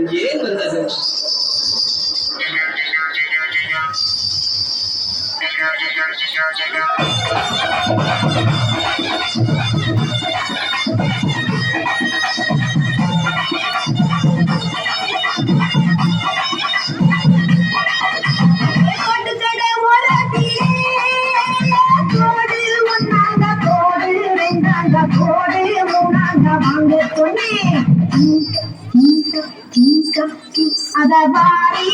Ninguém you. அத வாரி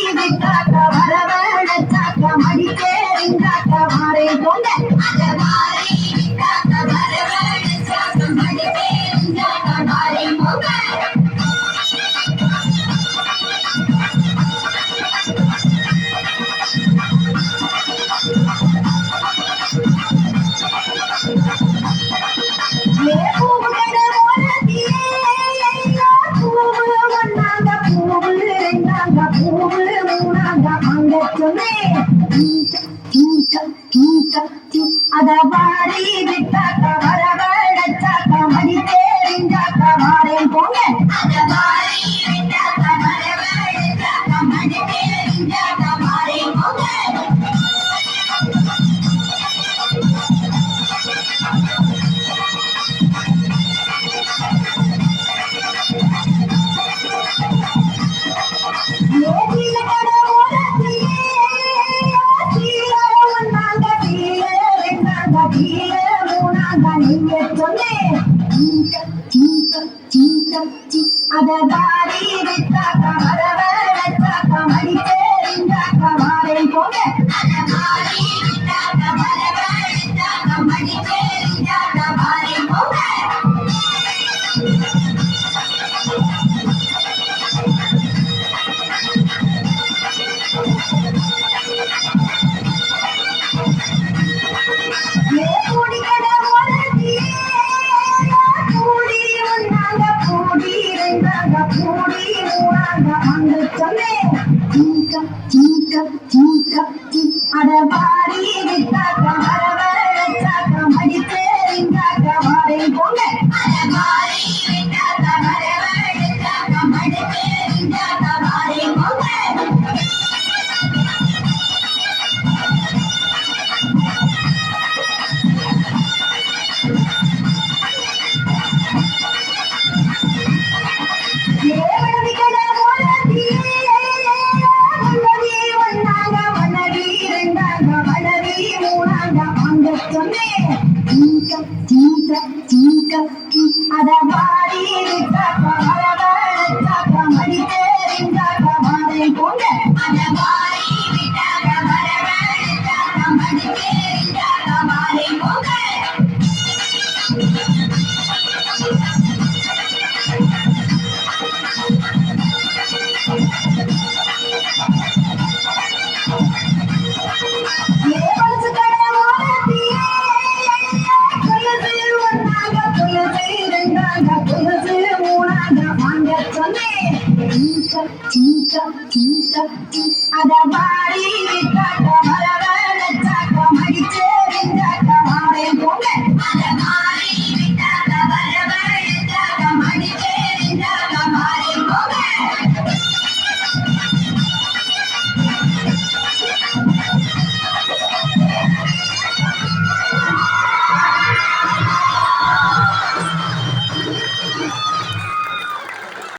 అదవారి విట్టాక தத்தி அததாரி தகவல் அத மாறி இருக்க மடி தெரிந்த மலை போன்ற tinta, tinta, tinta, tinta da Maria, da